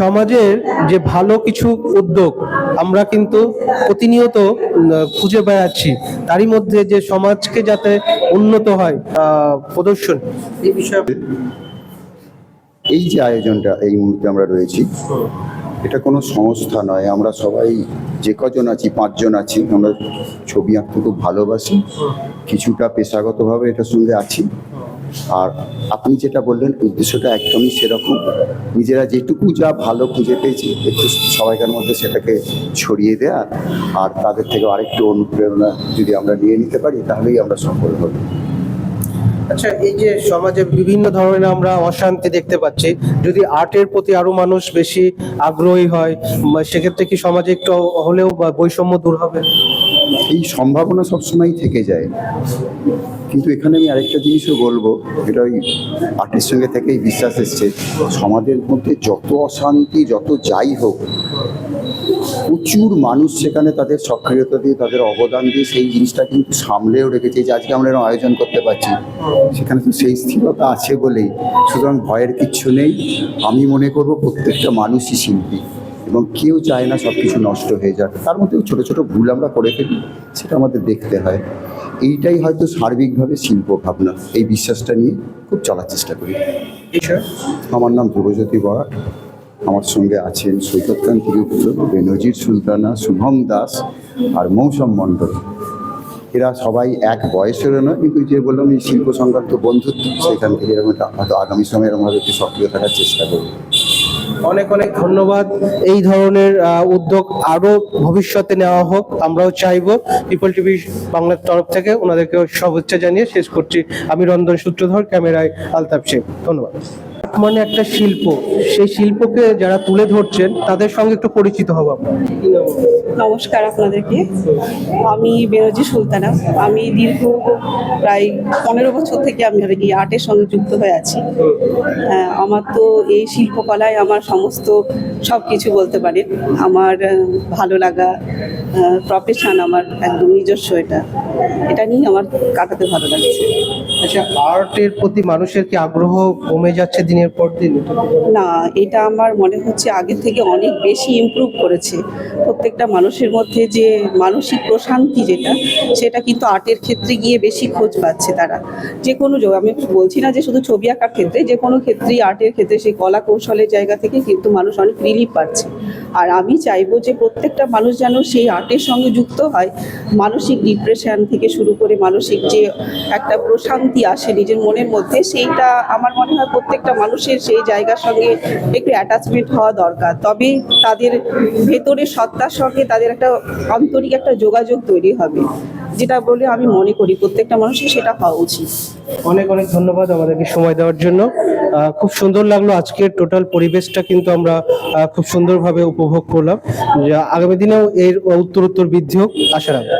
সমাজের যে ভালো কিছু উদ্যোগ আমরা কিন্তু প্রতিনিয়ত খুঁজে বেড়াচ্ছি। তারই মধ্যে যে সমাজকে যাতে উন্নত হয় প্রদর্শন। এই বিষয়ে এই যে আয়োজনটা এই মুহূর্তে আমরা রয়েছি, এটা কোনো সংস্থা নয়। আমরা সবাই যে কজন আছি, পাঁচজন আছি, আমরা ছবি আঁকতে খুব ভালোবাসি। কিছুটা পেশাগতভাবে এটার সঙ্গে আছি। আর আপনি যেটা বললেন উদ্দেশ্যটা একদমই সেরকম। নিজেরা যেটুকু যা ভালো খুঁজে পেয়েছি, একটু সবাইকার মধ্যে সেটাকে ছড়িয়ে দেয়া আর তাদের থেকে আরেকটু অনুপ্রেরণা যদি আমরা নিয়ে নিতে পারি, তাহলেই আমরা সফল হব। আচ্ছা এই যে সমাজে বিভিন্ন ধরনের আমরা অশান্তি দেখতে পাচ্ছি, যদি আর্টের প্রতি আরও মানুষ বেশি আগ্রহী হয় সেক্ষেত্রে কি সমাজে একটু হলেও বৈষম্য দূর হবে? এই সম্ভাবনা সবসময় থেকে যায়। কিন্তু এখানে আমি আরেকটা জিনিসও বলব, এটা ওই আর্টের সঙ্গে থেকেই বিশ্বাস এসছে। সমাজের মধ্যে যত অশান্তি, যত যাই হোক প্রচুর মানুষ সেখানে তাদের সক্রিয়তা দিয়ে তাদের অবদান দিয়ে সেই জিনিসটা কিন্তু সামলেও রেখেছে যে আজকে আমরা এরকম আয়োজন করতে পারছি। সেখানে তো সেই স্থিরতা আছে বলেই। সুতরাং ভয়ের কিচ্ছু নেই। আমি মনে করব প্রত্যেকটা মানুষই শিল্পী এবং কেউ চায় না সব কিছু নষ্ট হয়ে যাক। তার মধ্যেও ছোটো ছোটো ভুল আমরা করে ফেলি সেটা আমাদের দেখতে হয়। এইটাই হয়তো সার্বিকভাবে শিল্প ভাবনা। এই বিশ্বাসটা নিয়ে খুব চলার চেষ্টা করি। আমার নাম ধ্রুবজ্যোতি বরাট আমার সঙ্গে আছেন সৈকতকান্তি গুপ্ত বেনজির সুলতানা, শুভম দাস আর মৌসম মণ্ডল। এরা সবাই এক বয়সেরও নয়, কিন্তু যে বললাম এই শিল্প সংক্রান্ত বন্ধুত্ব, সেখান থেকে এরকম হয়তো আগামী সময়ে এরকমভাবে একটু সক্রিয় থাকার চেষ্টা করব। অনেক অনেক ধন্যবাদ। এই ধরনের উদ্যোগ আরও ভবিষ্যতে নেওয়া হোক, আমরাও চাইব। পিপল টিভি বাংলার তরফ থেকে ওনাদেরকে শুভেচ্ছা জানিয়ে শেষ করছি। আমি রন্ধন সূত্রধর, ক্যামেরায় আলতাফ শেখ ধন্যবাদ। মানে একটা শিল্প। সেই শিল্পকে যারা তুলে ধরছেন তাদের সঙ্গে একটু পরিচিত হব? নমস্কার আপনাদেরকে। আমি বেরোজি সুলতানা। আমি দীর্ঘ প্রায় পনেরো বছর থেকে আমি আর কি আর্টের সঙ্গে যুক্ত হয়ে আছি। আমার তো এই শিল্পকলায় আমার সমস্ত সব কিছু বলতে পারেন। আমার ভালো লাগা প্রফেশন আমার একদম নিজস্ব এটা। এটা নিয়ে আমার কাটাতে ভালো লাগছে। আচ্ছা আর্টের প্রতি মানুষের কি আগ্রহ কমে যাচ্ছে দিনের পর দিন না, এটা আমার মনে হচ্ছে আগে থেকে অনেক বেশি ইমপ্রুভ করেছে। প্রত্যেকটা মানুষের মধ্যে যে মানসিক প্রশান্তি যেটা, সেটা কিন্তু আর্টের ক্ষেত্রে গিয়ে বেশি খোঁজ পাচ্ছে তারা। যে কোনো আমি বলছি না যে শুধু ছবি আঁকার ক্ষেত্রে, যে কোনো ক্ষেত্রেই আর্টের ক্ষেত্রে সেই কলা কৌশলের জায়গা থেকে কিন্তু মানুষ অনেক রিলিফ পাচ্ছে। আর আমি চাইব যে প্রত্যেকটা মানুষ যেন সেই আর্টের সঙ্গে যুক্ত হয়, মানসিক ডিপ্রেশন থেকে শুরু করে মানসিক যে একটা প্রশান্তি আসে নিজের মনের মধ্যে, সেইটা আমার মনে হয় প্রত্যেকটা মানুষের সেই জায়গার সঙ্গে একটু অ্যাটাচমেন্ট হওয়া দরকার। তবে তাদের ভেতরের সত্তার সঙ্গে তাদের একটা আন্তরিক একটা যোগাযোগ তৈরি হবে। যেটা বলে আমি মনে করি, প্রত্যেকটা মানুষের সেটা হওয়া উচিত। অনেক অনেক ধন্যবাদ আমাদেরকে সময় দেওয়ার জন্য। খুব সুন্দর লাগল আজকের টোটাল পরিবেশটা কিন্তু আমরা খুব সুন্দরভাবে উপভোগ করলাম। আগামী দিনেও এর উত্তরোত্তর বৃদ্ধি হোক। আশা রাখব।